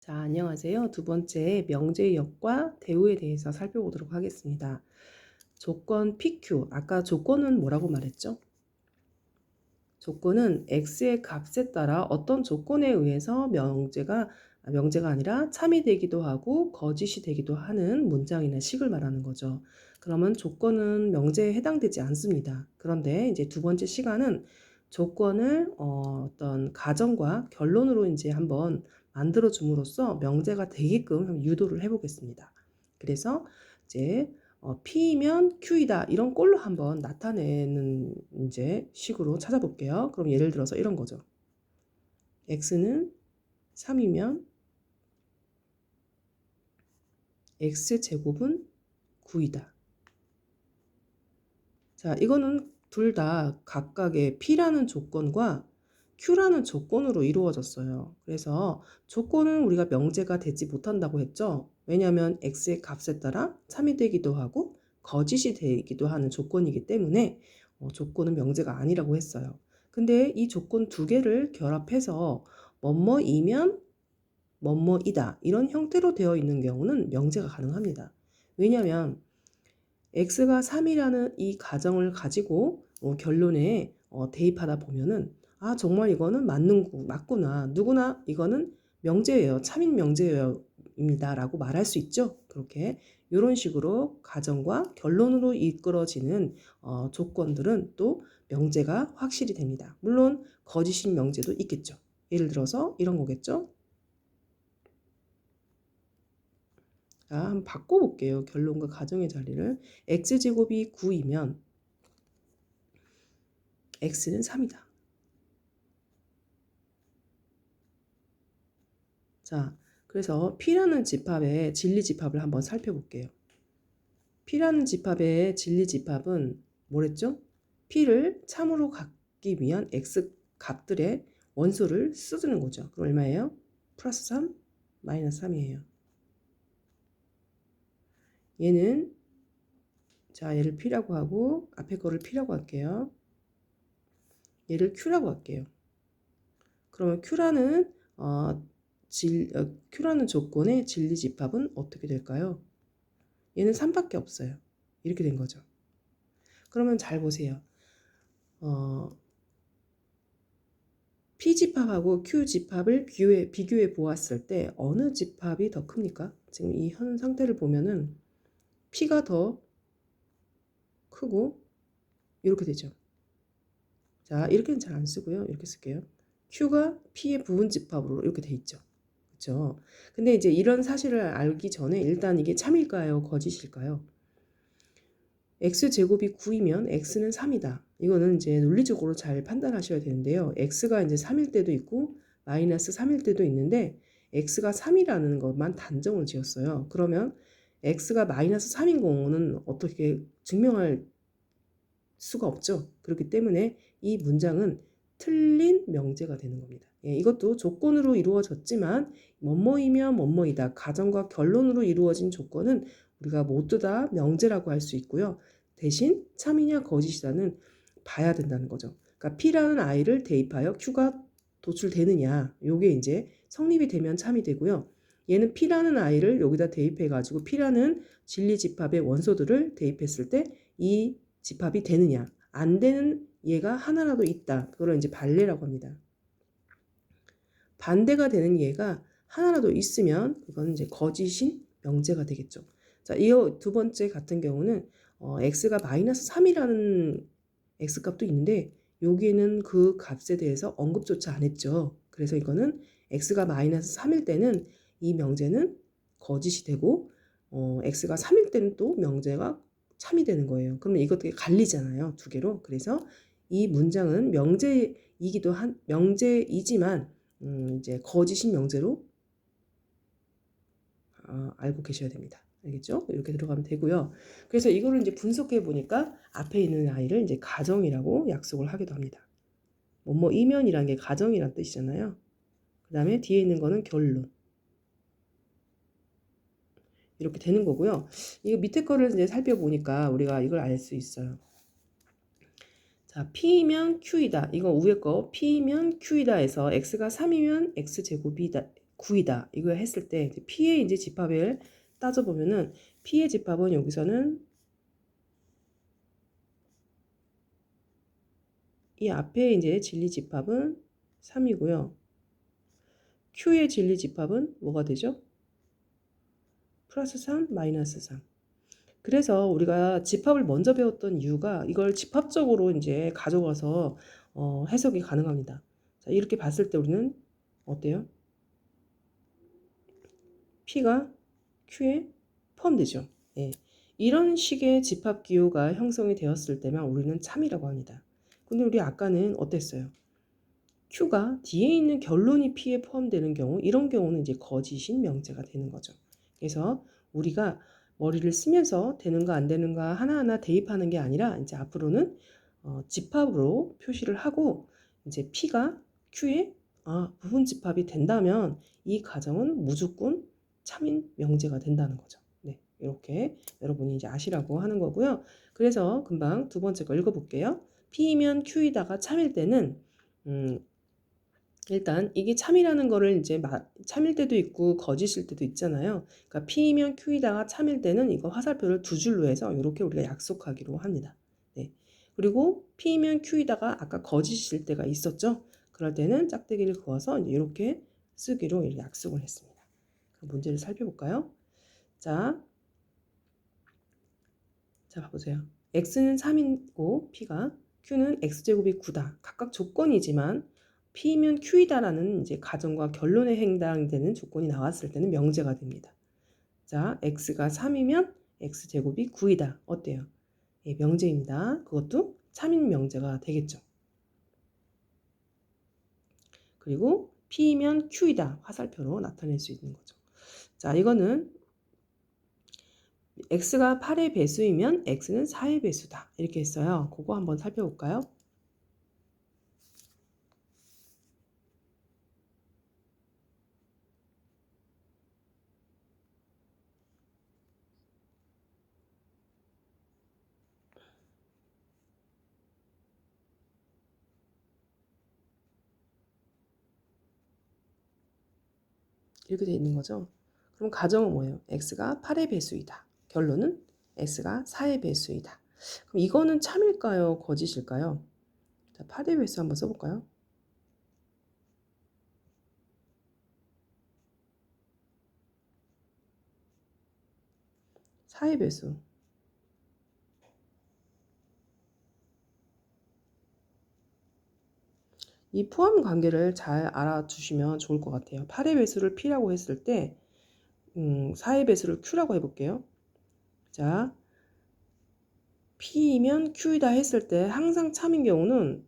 자, 안녕하세요. 두 번째 명제역과 대우에 대해서 살펴보도록 하겠습니다. 조건 PQ. 아까 조건은 뭐라고 말했죠? 조건은 x의 값에 따라 어떤 조건에 의해서 명제가 아, 명제가 아니라 참이 되기도 하고 거짓이 되기도 하는 문장이나 식을 말하는 거죠. 그러면 조건은 명제에 해당되지 않습니다. 그런데 이제 두 번째 시간은 조건을 어, 어떤 가정과 결론으로 이제 한번 만들어 줌으로써 명제가 되게끔 유도를 해보겠습니다. 그래서 이제 어, P면 Q이다 이런 꼴로 한번 나타내는 이제 식으로 찾아볼게요. 그럼 예를 들어서 이런 거죠. X는 3이면 X 제곱은 9이다. 자, 이거는 둘 다 각각의 P라는 조건과 Q라는 조건으로 이루어졌어요. 그래서 조건은 우리가 명제가 되지 못한다고 했죠. 왜냐하면 X의 값에 따라 참이 되기도 하고 거짓이 되기도 하는 조건이기 때문에 어, 조건은 명제가 아니라고 했어요. 근데 이 조건 두 개를 결합해서 뭐뭐이면 뭐뭐이다 이런 형태로 되어 있는 경우는 명제가 가능합니다. 왜냐하면 x가 3이라는 이 가정을 가지고 어, 결론에 어, 대입하다 보면은 아, 정말 이거는 맞는, 맞구나. 누구나 이거는 명제예요. 참인 명제입니다. 라고 말할 수 있죠. 그렇게. 이런 식으로 가정과 결론으로 이끌어지는 어, 조건들은 또 명제가 확실히 됩니다. 물론 거짓인 명제도 있겠죠. 예를 들어서 이런 거겠죠. 자, 한번 바꿔볼게요. 결론과 가정의 자리를. x제곱이 9이면 x는 3이다. 자, 그래서 P라는 집합의 진리 집합을 한번 살펴볼게요. P라는 집합의 진리 집합은 뭐랬죠? P를 참으로 갖기 위한 X 값들의 원소를 쓰는 거죠. 그럼 얼마예요? 플러스 3, 마이너스 3이에요. 얘는 자 얘를 P라고 하고 앞에 거를 P라고 할게요. 얘를 Q라고 할게요. 그러면 Q라는 어, 질, 어, Q라는 조건의 진리 집합은 어떻게 될까요? 얘는 3밖에 없어요. 이렇게 된 거죠. 그러면 잘 보세요. 어, P 집합하고 Q 집합을 비교해, 비교해 보았을 때 어느 집합이 더 큽니까? 지금 이 현 상태를 보면은 P가 더 크고 이렇게 되죠. 자, 이렇게는 잘 안 쓰고요. 이렇게 쓸게요. Q가 P의 부분 집합으로 이렇게 돼 있죠. 그렇죠? 근데 이제 이런 사실을 알기 전에 일단 이게 참일까요? 거짓일까요? x제곱이 9이면 x는 3이다. 이거는 이제 논리적으로 잘 판단하셔야 되는데요. x가 이제 3일 때도 있고 마이너스 3일 때도 있는데 x가 3이라는 것만 단정을 지었어요. 그러면 x가 마이너스 3인 경우는 어떻게 증명할 수가 없죠. 그렇기 때문에 이 문장은 틀린 명제가 되는 겁니다. 예, 이것도 조건으로 이루어졌지만 뭐뭐이면 뭐뭐이다. 가정과 결론으로 이루어진 조건은 우리가 모두 다 명제라고 할 수 있고요. 대신 참이냐 거짓이냐는 봐야 된다는 거죠. 그러니까 P라는 아이를 대입하여 Q가 도출되느냐. 요게 이제 성립이 되면 참이 되고요. 얘는 P라는 아이를 여기다 대입해 가지고 P라는 진리 집합의 원소들을 대입했을 때 이 집합이 되느냐. 안 되는 얘가 하나라도 있다. 그걸 이제 반례라고 합니다. 반대가 되는 얘가 하나라도 있으면 그건 이제 거짓인 명제가 되겠죠. 자, 이두 번째 같은 경우는 어, x가 마이너스 3이라는 x 값도 있는데 여기에는 그 값에 대해서 언급조차 안 했죠. 그래서 이거는 x가 마이너스 3일 때는 이 명제는 거짓이 되고 어, x가 3일 때는 또 명제가 참이 되는 거예요. 그러면 이것도 갈리잖아요. 두 개로. 그래서 이 문장은 명제이기도 한 명제이지만 음, 이제 거짓인 명제로 어, 알고 계셔야 됩니다. 알겠죠? 이렇게 들어가면 되고요. 그래서 이거를 이제 분석해 보니까 앞에 있는 아이를 이제 가정이라고 약속을 하기도 합니다. 뭐뭐 이면이란 게 가정이란 뜻이잖아요. 그 다음에 뒤에 있는 거는 결론. 이렇게 되는 거고요. 이거 밑에 거를 이제 살펴보니까 우리가 이걸 알 수 있어요. 자, P면 Q이다. 이거 위에 거 P면 Q이다 해서 X가 3이면 X제곱이다. 9이다. 이거 했을 때 P의 이제 집합을 따져보면은 P의 집합은 여기서는 이 앞에 이제 진리 집합은 3이고요. Q의 진리 집합은 뭐가 되죠? 플러스 3, 마이너스 3. 그래서 우리가 집합을 먼저 배웠던 이유가 이걸 집합적으로 이제 가져가서 어, 해석이 가능합니다. 자, 이렇게 봤을 때 우리는 어때요? P가 Q에 포함되죠. 예. 이런 식의 집합 기호가 형성이 되었을 때만 우리는 참이라고 합니다. 근데 우리 아까는 어땠어요? Q가 뒤에 있는 결론이 P에 포함되는 경우 이런 경우는 이제 거짓인 명제가 되는 거죠. 그래서 우리가 머리를 쓰면서 되는가 안 되는가 하나하나 대입하는 게 아니라 이제 앞으로는 어, 집합으로 표시를 하고 이제 P가 Q에 아, 부분 집합이 된다면 이 가정은 무조건 참인 명제가 된다는 거죠. 네, 이렇게 여러분이 이제 아시라고 하는 거고요. 그래서 금방 두 번째 거 읽어볼게요. P이면 Q이다가 참일 때는 음, 일단 이게 참이라는 거를 이제 마, 참일 때도 있고 거짓일 때도 있잖아요. 그러니까 P이면 Q이다가 참일 때는 이거 화살표를 두 줄로 해서 이렇게 우리가 약속하기로 합니다. 네. 그리고 P이면 Q이다가 아까 거짓일 때가 있었죠. 그럴 때는 짝대기를 그어서 이렇게 쓰기로 약속을 했습니다. 문제를 살펴볼까요? 자, 자 봐보세요. x는 3이고 p가 q는 x제곱이 9다. 각각 조건이지만 p면 q이다라는 이제 가정과 결론에 해당되는 조건이 나왔을 때는 명제가 됩니다. 자, x가 3이면 x제곱이 9이다. 어때요? 예, 명제입니다. 그것도 3인 명제가 되겠죠. 그리고 p면 q이다. 화살표로 나타낼 수 있는 거죠. 자, 이거는 x가 8의 배수이면 x는 4의 배수다. 이렇게 했어요. 그거 한번 살펴볼까요? 이렇게 돼 있는 거죠. 그럼 가정은 뭐예요? x가 8의 배수이다. 결론은 x가 4의 배수이다. 그럼 이거는 참일까요? 거짓일까요? 자, 8의 배수 한번 써볼까요? 사의 배수. 이 포함 관계를 잘 알아주시면 좋을 것 같아요. 8의 배수를 P라고 했을 때 음, 4의 배수를 Q라고 해볼게요. 자, P이면 Q이다 했을 때 항상 참인 경우는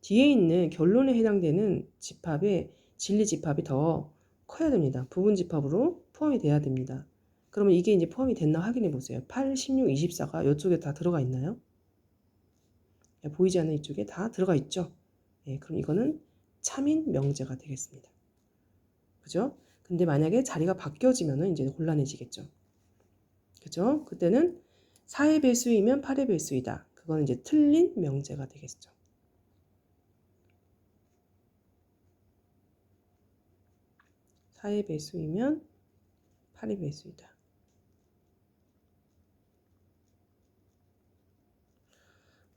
뒤에 있는 결론에 해당되는 집합의 진리 집합이 더 커야 됩니다. 부분 집합으로 포함이 돼야 됩니다. 그러면 이게 이제 포함이 됐나 확인해 보세요. 8, 16, 24가 이쪽에 다 들어가 있나요? 보이지 않는 이쪽에 다 들어가 있죠. 예, 그럼 이거는 참인 명제가 되겠습니다. 그죠? 근데 만약에 자리가 바뀌어지면 이제 곤란해지겠죠. 그죠? 그때는 4의 배수이면 8의 배수이다. 그건 이제 틀린 명제가 되겠죠. 사의 배수이면 8의 배수이다.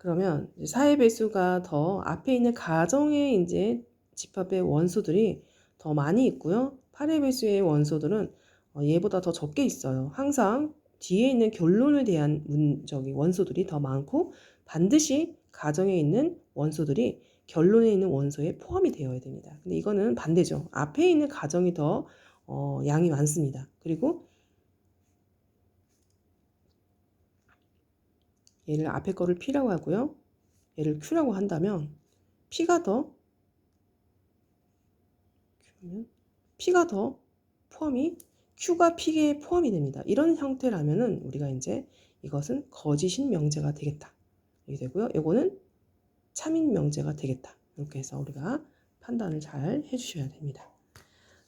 그러면 4의 배수가 더 앞에 있는 가정의 이제 집합의 원소들이 더 많이 있고요. 8의 배수의 원소들은 어, 얘보다 더 적게 있어요. 항상 뒤에 있는 결론에 대한 문, 저기 원소들이 더 많고 반드시 가정에 있는 원소들이 결론에 있는 원소에 포함이 되어야 됩니다. 근데 이거는 반대죠. 앞에 있는 가정이 더 어, 양이 많습니다. 그리고 얘를 앞에 거를 P라고 하고요. 얘를 Q라고 한다면 P가 더 P가 더 포함이 Q가 P에 포함이 됩니다. 이런 형태라면은 우리가 이제 이것은 거짓인 명제가 되겠다. 이렇게 되고요. 이거는 참인 명제가 되겠다. 이렇게 해서 우리가 판단을 잘 해주셔야 됩니다.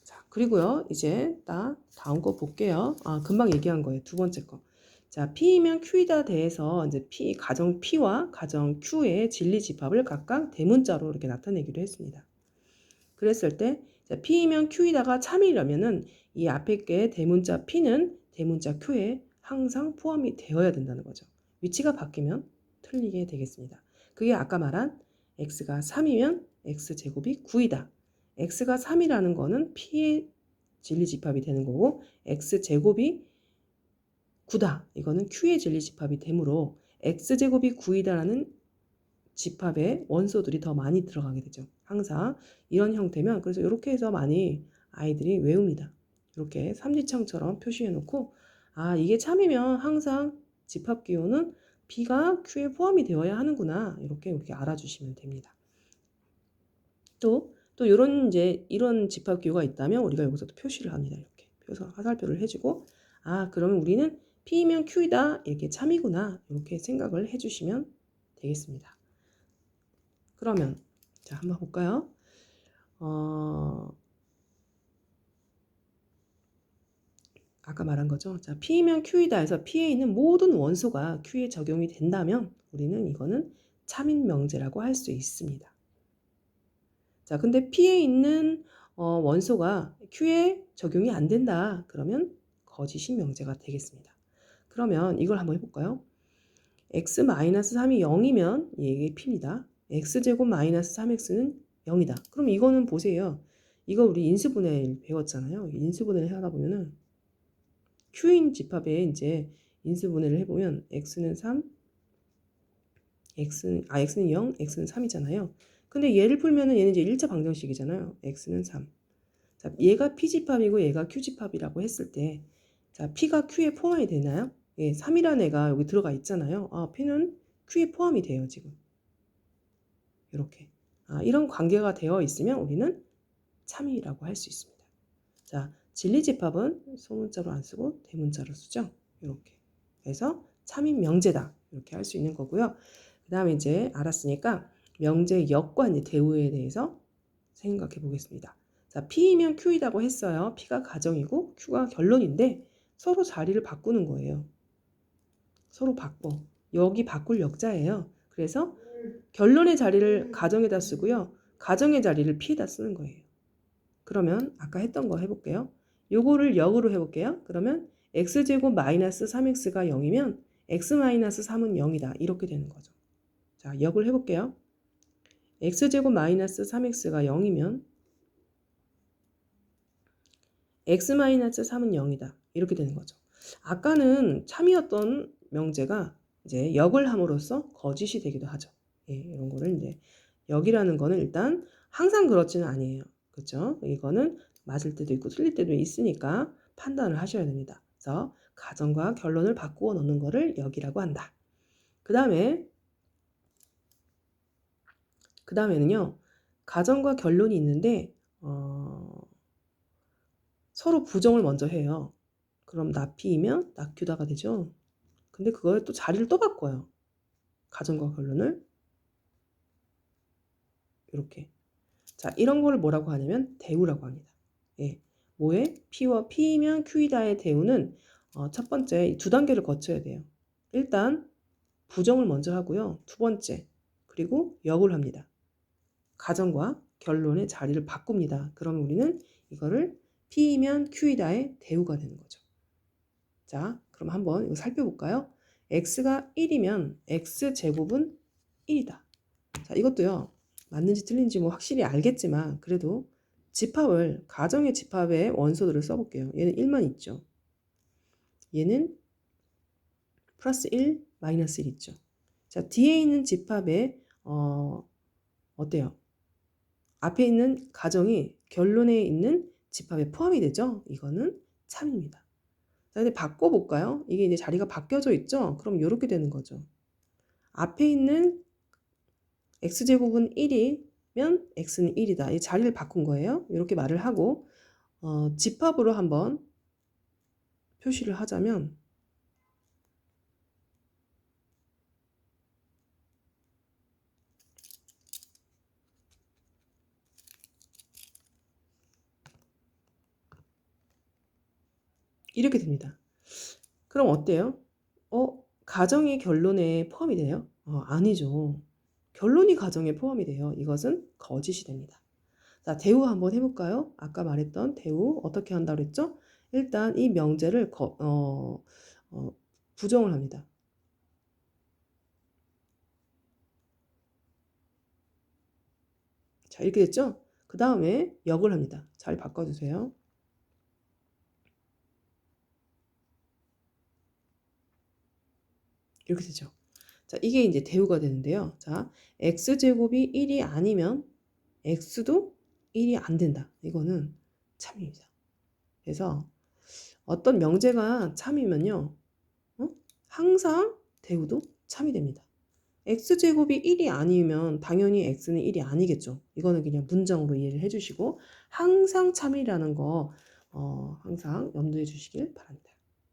자, 그리고요. 이제 딱 다음 거 볼게요. 아, 금방 얘기한 거예요. 두 번째 거. 자, P이면 Q이다 대해서 이제 P, 가정 P와 가정 Q의 진리 집합을 각각 대문자로 이렇게 나타내기로 했습니다. 그랬을 때 자, P이면 Q이다가 참이려면은 이 앞에 게 대문자 P는 대문자 Q에 항상 포함이 되어야 된다는 거죠. 위치가 바뀌면 틀리게 되겠습니다. 그게 아까 말한 x가 3이면 x제곱이 9이다. x가 3이라는 거는 p의 진리 집합이 되는 거고 x제곱이 9다. 이거는 q의 진리 집합이 되므로 x제곱이 9이다라는 집합에 원소들이 더 많이 들어가게 되죠. 항상 이런 형태면 그래서 이렇게 해서 많이 아이들이 외웁니다. 이렇게 삼지창처럼 표시해 놓고 아 이게 참이면 항상 집합 기호는 B가 Q에 포함이 되어야 하는구나 이렇게 이렇게 알아주시면 됩니다. 또 또 이런 이제 이런 집합 기호가 있다면 우리가 여기서도 표시를 합니다. 이렇게 표서 화살표를 해주고 아 그러면 우리는 P면 Q이다 이렇게 참이구나 이렇게 생각을 해주시면 되겠습니다. 그러면 자 한번 볼까요? 어, 아까 말한 거죠. 자, P면 Q이다 해서 P에 있는 모든 원소가 Q에 적용이 된다면 우리는 이거는 참인 명제라고 할 수 있습니다. 자, 근데 P에 있는 어, 원소가 Q에 적용이 안 된다. 그러면 거짓인 명제가 되겠습니다. 그러면 이걸 한번 해볼까요? x-3이 0이면 이게 P입니다. x제곱 마이너스 3x는 0이다. 그럼 이거는 보세요. 이거 우리 인수분해 배웠잖아요. 인수분해를 하다 보면은 Q인 집합에 이제 인수분해를 해보면 x는 3, x, 아, x는 0, x는 3이잖아요. 근데 얘를 풀면은 얘는 이제 1차 방정식이잖아요. x는 3. 자, 얘가 P집합이고 얘가 Q집합이라고 했을 때, 자, P가 Q에 포함이 되나요? 예, 3이라는 애가 여기 들어가 있잖아요. 아, P는 Q에 포함이 돼요, 지금. 이렇게. 아, 이런 관계가 되어 있으면 우리는 참이라고 할 수 있습니다. 자, 진리집합은 소문자로 안 쓰고 대문자로 쓰죠. 이렇게. 그래서 참인 명제다. 이렇게 할 수 있는 거고요. 그 다음에 이제 알았으니까 명제 역과 이제 대우에 대해서 생각해 보겠습니다. 자, P이면 Q이라고 했어요. P가 가정이고 Q가 결론인데 서로 자리를 바꾸는 거예요. 서로 바꿔. 여기 바꿀 역자예요. 그래서 결론의 자리를 가정에다 쓰고요. 가정의 자리를 P에다 쓰는 거예요. 그러면 아까 했던 거 해볼게요. 요거를 역으로 해볼게요. 그러면 x제곱 마이너스 3x가 0이면 x 마이너스 3은 0이다. 이렇게 되는 거죠. 자, 역을 해볼게요. x제곱 마이너스 3x가 0이면 x 마이너스 3은 0이다. 이렇게 되는 거죠. 아까는 참이었던 명제가 이제 역을 함으로써 거짓이 되기도 하죠. 예, 이런 거를 이제 역이라는 거는 일단 항상 그렇지는 아니에요. 그렇죠? 이거는 맞을 때도 있고 틀릴 때도 있으니까 판단을 하셔야 됩니다. 그래서 가정과 결론을 바꾸어 놓는 거를 역이라고 한다. 그 다음에 그 다음에는요. 가정과 결론이 있는데 어, 서로 부정을 먼저 해요. 그럼 나피이면 나큐다가 되죠. 근데 그거에 또 자리를 또 바꿔요. 가정과 결론을 이렇게. 자, 이런 거를 뭐라고 하냐면 대우라고 합니다. 예. 뭐에? P와 P면 Q이다의 대우는 어, 첫 번째 두 단계를 거쳐야 돼요. 일단 부정을 먼저 하고요. 두 번째 그리고 역을 합니다. 가정과 결론의 자리를 바꿉니다. 그러면 우리는 이거를 P면 Q이다의 대우가 되는 거죠. 자, 그럼 한번 이거 살펴볼까요? x가 1이면 x제곱은 1이다. 자, 이것도요. 맞는지 틀린지 뭐 확실히 알겠지만 그래도 집합을 가정의 집합의 원소들을 써볼게요. 얘는 1만 있죠. 얘는 플러스 1, 마이너스 1 있죠. 자, 뒤에 있는 집합의 어, 어때요? 앞에 있는 가정이 결론에 있는 집합에 포함이 되죠? 이거는 참입니다. 자, 근데 바꿔볼까요? 이게 이제 자리가 바뀌어져 있죠? 그럼 이렇게 되는 거죠. 앞에 있는 x제곱은 1이면 x는 1이다. 이 자리를 바꾼 거예요. 이렇게 말을 하고 어, 집합으로 한번 표시를 하자면 이렇게 됩니다. 그럼 어때요? 어, 가정이 결론에 포함이 돼요? 어, 아니죠. 결론이 가정에 포함이 돼요. 이것은 거짓이 됩니다. 자, 대우 한번 해볼까요? 아까 말했던 대우 어떻게 한다고 그랬죠? 일단 이 명제를 거, 어, 어, 부정을 합니다. 자, 이렇게 됐죠? 그 다음에 역을 합니다. 잘 바꿔주세요. 이렇게 되죠. 자, 이게 이제 대우가 되는데요. 자, x제곱이 1이 아니면 x도 1이 안 된다. 이거는 참입니다. 그래서 어떤 명제가 참이면요. 어? 항상 대우도 참이 됩니다. x제곱이 1이 아니면 당연히 x는 1이 아니겠죠. 이거는 그냥 문장으로 이해를 해주시고 항상 참이라는 거 어, 항상 염두해 주시길 바랍니다.